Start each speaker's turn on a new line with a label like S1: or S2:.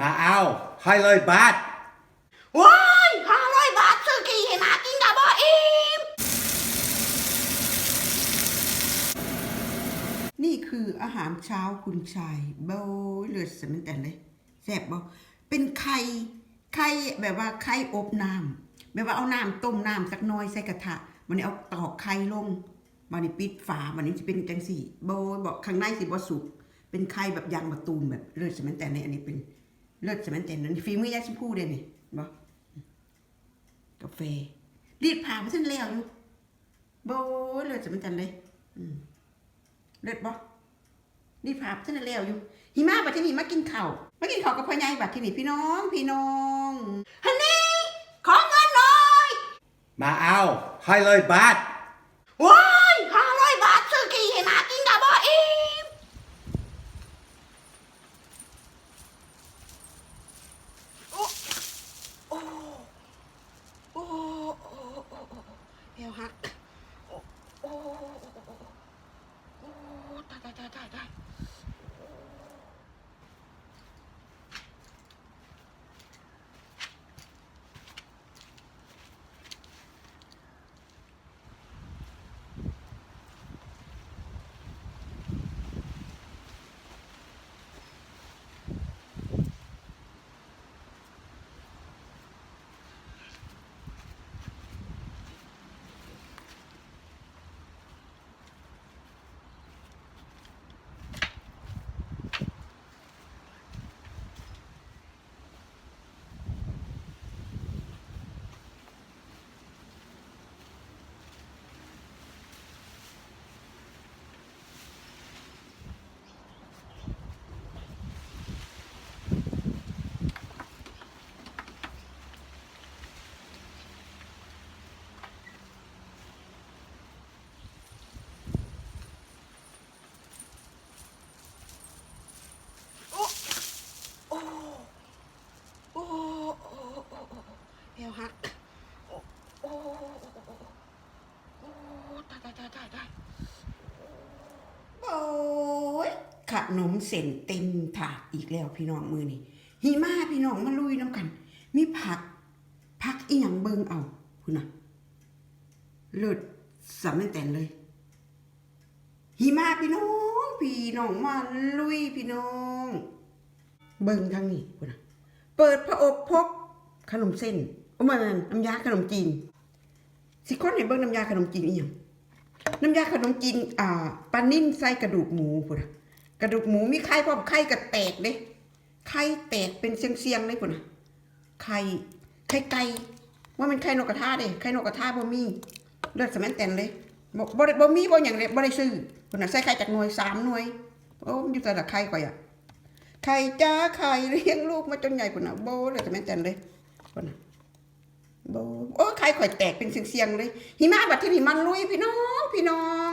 S1: มาเอาให้เลยบาท
S2: ว้ายห้าร้อยบาทซื้อกี่ให้หมากินกับบ่อิ่ม
S3: นี่คืออาหารเช้าคุณชายโบยเลือดสมันแต่เลยแซ่บบ่เป็นไข่ไข่แบบว่าไข่อบน้ำแบบว่าเอาน้ำต้มน้ำสักหน้อยใส่กระทะมันนี้เอาตอกไข่ลงมันนี้ปิดฝามันนี้จะเป็นจังสี่โบยบอกข้างในสิบ่สุกเป็นไข่แบบยางมะตูมแบบเลือดสมันแต่ในอันนี้เป็น เลือดสมันแต่นั่นฝีมือยายชมพู่เด้นี่บ่กาแฟรีดผ่ามาทันแล้วอยู่โบยเลือดสมันแต่เลยอืมเลือดบ่นี่ภาพฉันนะแล้วอยู่หิมะบัดที่นี่มากินข้าวมากินข้าวกับพ่อใหญ่บัดที่นี่พี่น้องพี่น้อง
S2: ฮันนี่ขอเงินหน่อย
S1: มาเอาให้เลยบาท
S2: ว้ายห้าร้อยบาทซื้อกี่ให้หมากินกับบ่อิ่มโอ้โอ้โอ้โอ้โอ้เอวหักโอ้โอ้โอ้ตายตายตายตายตาย โอ้โอ้โอ้โอ้เอวหักโอ้โอ้โอ้ตายตายตายตายตาย
S3: โอ้ย ขนมเส้นเต็มถาดอีกแล้วพี่น้องมือนี่หิมะพี่น้องมาลุยน้ำกัน มีผักผักอีหยังเบิงเอาคุณน่ะเลิศสำนักแต่นเลยหิมะพี่น้อง พี่น้องมาลุยพี่น้อง เบิงทางนี้คุณน่ะเปิดพระอบพบขนมเส้นโอ้มันน้ำยาขนมจีนสิคนให้เบิงน้ำยาขนมจีนอีหยังน้ำยาขนมจีนอ่าปลานิ่มใส่กระดูกหมูพุ่นน่ะ กระดูกหมูมีไข่พร้อมไข่กระแตกเด้ไข่แตกเป็นเสียงๆเลยพุ่นะไข่ไข่ไก่ว่ามันไข่นกกระทาเด้ไข่นกกระทาบ่มีเลือดสแมนแตนเลยบ่บ่บ่มีบ่หยังเลยบ่ได้ซื้อพุ่นน่ะใส่ไข่จากหน่วยสามหน่วยโอ้มันอยู่แต่ละไข่ก่อยอะไข่จ้าไข่เลี้ยงลูกมาจนใหญ่พุ่นน่ะโบเลยสแมนแตนเลยพุ่นน่ะโบโอ้ใครข่อยแตกเป็นเสียงๆเลยหิมะบัดที่นี่มันลุยพี่น้องพี่น้อง